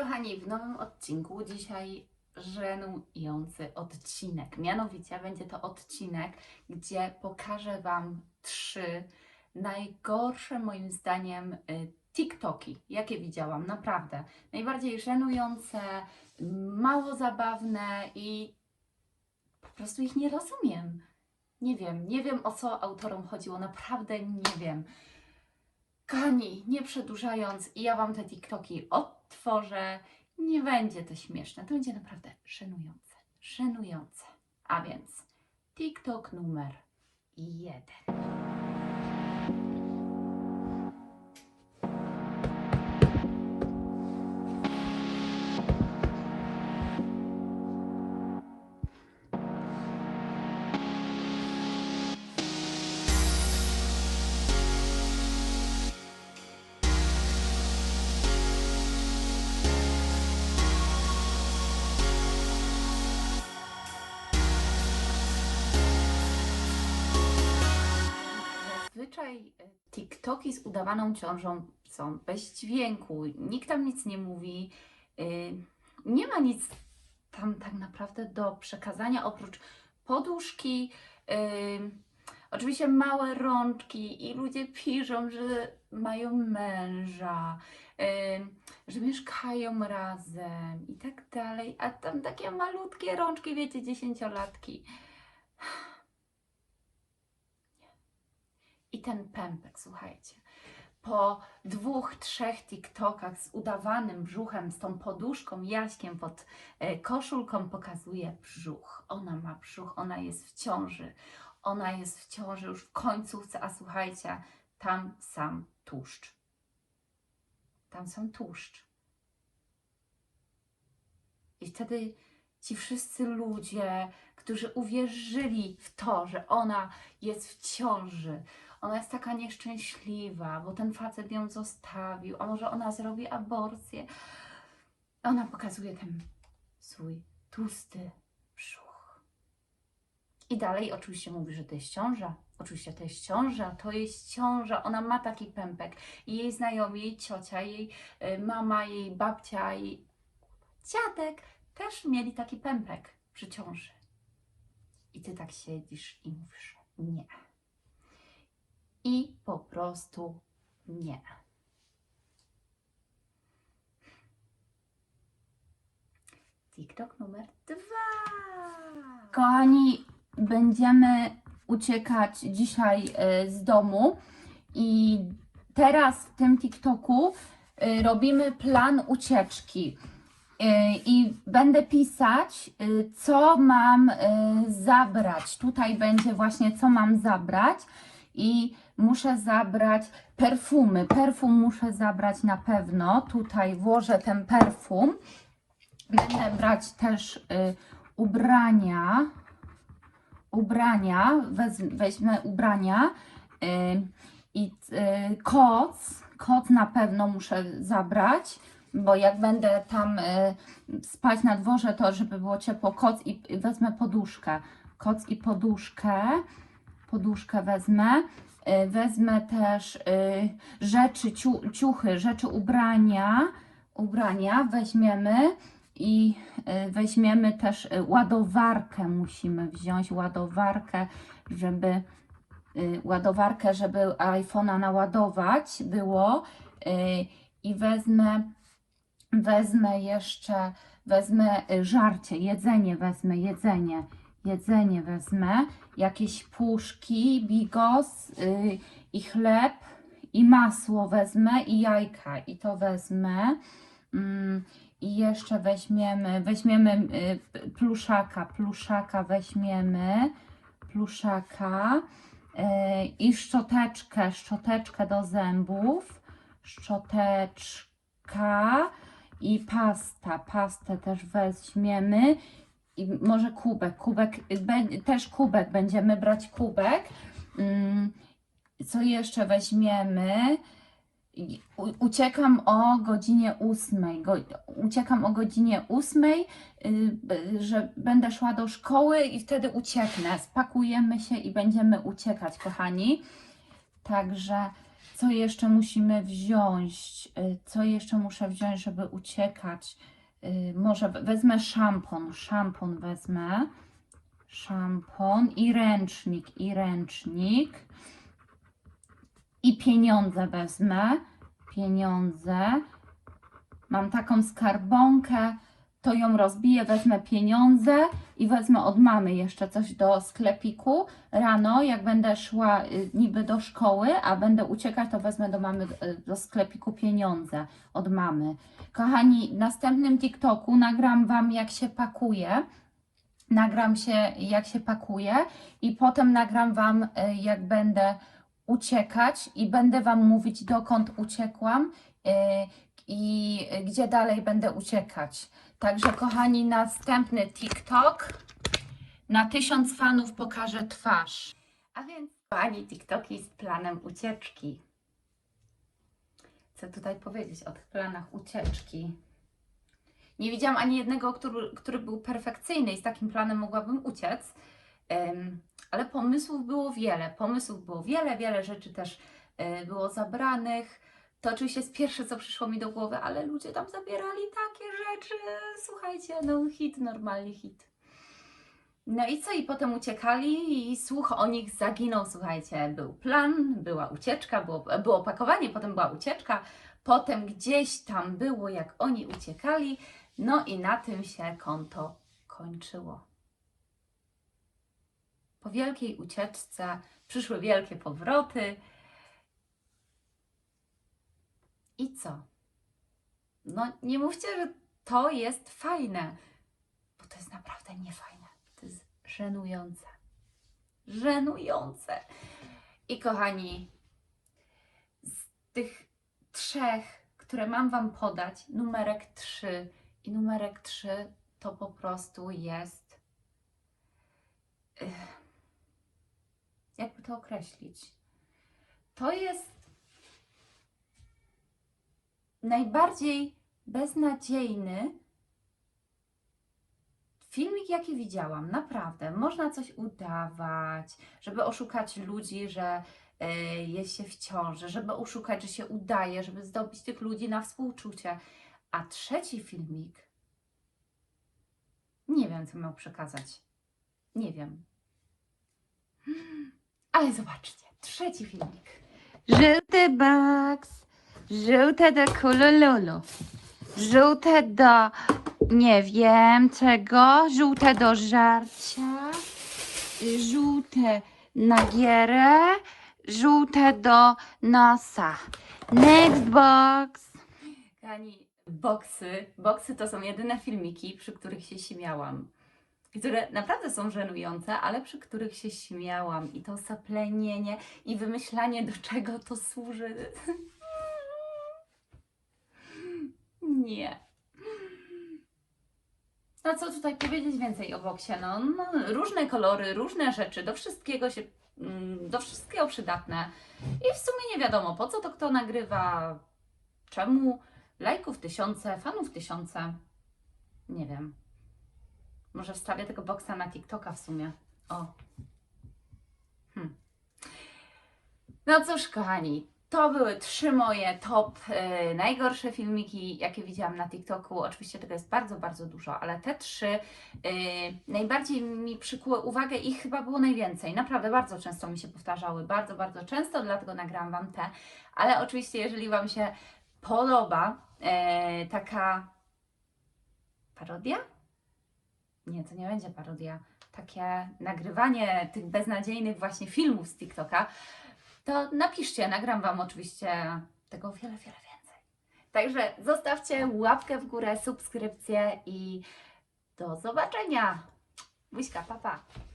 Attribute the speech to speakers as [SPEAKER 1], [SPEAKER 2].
[SPEAKER 1] kochani, w nowym odcinku dzisiaj żenujący odcinek. Mianowicie będzie to odcinek, gdzie pokażę Wam trzy najgorsze moim zdaniem y, TikToki, jakie widziałam, naprawdę. Najbardziej żenujące, mało zabawne i po prostu ich nie rozumiem. Nie wiem, nie wiem o co autorom chodziło, naprawdę nie wiem. Kochani, nie przedłużając, ja Wam te TikToki odtworzę. Nie będzie to śmieszne, to będzie naprawdę żenujące. Żenujące. A więc TikTok numer jeden. Zazwyczaj e, TikToki z udawaną ciążą są bez dźwięku, nikt tam nic nie mówi, y, nie ma nic tam tak naprawdę do przekazania oprócz poduszki, y, oczywiście małe rączki i ludzie piszą, że mają męża, y, że mieszkają razem i tak dalej, a tam takie malutkie rączki, wiecie, dziesięciolatki. I ten pępek, słuchajcie, po dwóch, trzech TikTokach z udawanym brzuchem, z tą poduszką, jaśkiem pod e, koszulką pokazuje brzuch. Ona ma brzuch, ona jest w ciąży. Ona jest w ciąży już w końcówce, a słuchajcie, tam sam tłuszcz. Tam sam tłuszcz. I wtedy ci wszyscy ludzie, którzy uwierzyli w to, że ona jest w ciąży, ona jest taka nieszczęśliwa, bo ten facet ją zostawił, a może ona zrobi aborcję. Ona pokazuje ten swój tłusty brzuch. I dalej oczywiście mówi, że to jest ciąża. Oczywiście to jest ciąża, to jest ciąża. Ona ma taki pępek. I jej znajomi, jej ciocia, jej y, mama, jej babcia, jej dziadek też mieli taki pępek przy ciąży. I ty tak siedzisz i mówisz, nie. I po prostu nie. TikTok numer dwa. Kochani, będziemy uciekać dzisiaj e, z domu i teraz w tym TikToku e, robimy plan ucieczki. E, I będę pisać, co mam zabrać. Tutaj będzie właśnie, co mam zabrać. I muszę zabrać perfumy. Perfum muszę zabrać na pewno. Tutaj włożę ten perfum. Będę brać też y, ubrania. Ubrania. Wez, weźmę ubrania. Y, I y, koc. Koc na pewno muszę zabrać. Bo jak będę tam y, spać na dworze, to żeby było ciepło, koc i wezmę poduszkę. Koc i poduszkę poduszkę wezmę. Y, Wezmę też y, rzeczy, ciu, ciuchy, rzeczy ubrania. Ubrania weźmiemy i y, weźmiemy też ładowarkę. Musimy wziąć ładowarkę, żeby ładowarkę, żeby iPhone'a naładować było. I wezmę, wezmę jeszcze, wezmę żarcie, jedzenie wezmę, jedzenie jedzenie wezmę, jakieś puszki, bigos y, i chleb i masło wezmę i jajka i to wezmę. Mm, I jeszcze weźmiemy, weźmiemy y, pluszaka, pluszaka weźmiemy, pluszaka y, i szczoteczkę, szczoteczkę do zębów, szczoteczka i pasta, pastę też weźmiemy i może kubek, kubek, też kubek, będziemy brać kubek. Mm, Co jeszcze weźmiemy? Uciekam o godzinie ósmej. Go, uciekam o godzinie ósmej, y, b- że będę szła do szkoły i wtedy ucieknę. Spakujemy się i będziemy uciekać, kochani. Także Co jeszcze musimy wziąć? Y, Co jeszcze muszę wziąć, żeby uciekać? Y, Może we- wezmę szampon. Szampon wezmę. Szampon i ręcznik, i ręcznik. I pieniądze wezmę. Pieniądze. Mam taką skarbonkę, to ją rozbiję, wezmę pieniądze i wezmę od mamy jeszcze coś do sklepiku. Rano, jak będę szła y, niby do szkoły, a będę uciekać, to wezmę do mamy y, do sklepiku pieniądze od mamy. Kochani, w następnym TikToku nagram Wam, jak się pakuje. Nagram się, jak się pakuje, i potem nagram Wam, y, jak będę uciekać, i będę Wam mówić, dokąd uciekłam i gdzie dalej będę uciekać. Także, kochani, następny TikTok. Na tysiąc fanów pokażę twarz. A więc, kochani, TikToki z planem ucieczki. Co tutaj powiedzieć o tych planach ucieczki? Nie widziałam ani jednego, który, który był perfekcyjny i z takim planem mogłabym uciec. Em, ale pomysłów było wiele. Pomysłów było wiele, wiele rzeczy też e, było zabranych. To oczywiście jest pierwsze, co przyszło mi do głowy, ale ludzie tam zabierali takie rzeczy. Słuchajcie, no hit, normalnie hit. No i co? I potem uciekali i słuch o nich zaginął. Słuchajcie, był plan, była ucieczka, było, było pakowanie, potem była ucieczka, potem gdzieś tam było, jak oni uciekali. No i na tym się konto kończyło. Po wielkiej ucieczce przyszły wielkie powroty. I co? No nie mówcie, że to jest fajne, bo to jest naprawdę niefajne. To jest żenujące. Żenujące. I kochani, z tych trzech, które mam Wam podać, numerek 3 i numerek 3 to po prostu jest. Ech, jakby to określić? To jest najbardziej beznadziejny filmik, jaki widziałam. Naprawdę. Można coś udawać, żeby oszukać ludzi, że y, jest się w ciąży, żeby oszukać, że się udaje, żeby zdobyć tych ludzi na współczucie. A trzeci filmik, nie wiem, co miał przekazać. Nie wiem. Ale zobaczcie, trzeci filmik.
[SPEAKER 2] Żółty box, żółte do kulululu, żółte do nie wiem czego, żółte do żarcia, żółte na gierę, żółte do nosa. Next box.
[SPEAKER 1] Kochani, boksy. Boksy to są jedyne filmiki, przy których się śmiałam. Które naprawdę są żenujące, ale przy których się śmiałam. I to saplenienie i wymyślanie, do czego to służy. Nie. No co tutaj powiedzieć więcej o boksie? No, no różne kolory, różne rzeczy, do wszystkiego się, mm, do wszystkiego przydatne. I w sumie nie wiadomo, po co to kto nagrywa, czemu, lajków tysiące, fanów tysiące. Nie wiem. Może wstawię tego boksa na TikToka w sumie. O. Hm. No cóż, kochani, to były trzy moje top y, najgorsze filmiki, jakie widziałam na TikToku. Oczywiście tego jest bardzo, bardzo dużo, ale te trzy y, najbardziej mi przykuły uwagę i chyba było najwięcej. Naprawdę bardzo często mi się powtarzały, bardzo, bardzo często, dlatego nagrałam Wam te. Ale oczywiście, jeżeli Wam się podoba e, taka parodia? Nie, to nie będzie parodia. Takie nagrywanie tych beznadziejnych właśnie filmów z TikToka, to napiszcie, nagram Wam oczywiście tego wiele, wiele więcej. Także zostawcie łapkę w górę, subskrypcję i do zobaczenia. Buźka, papa. Pa.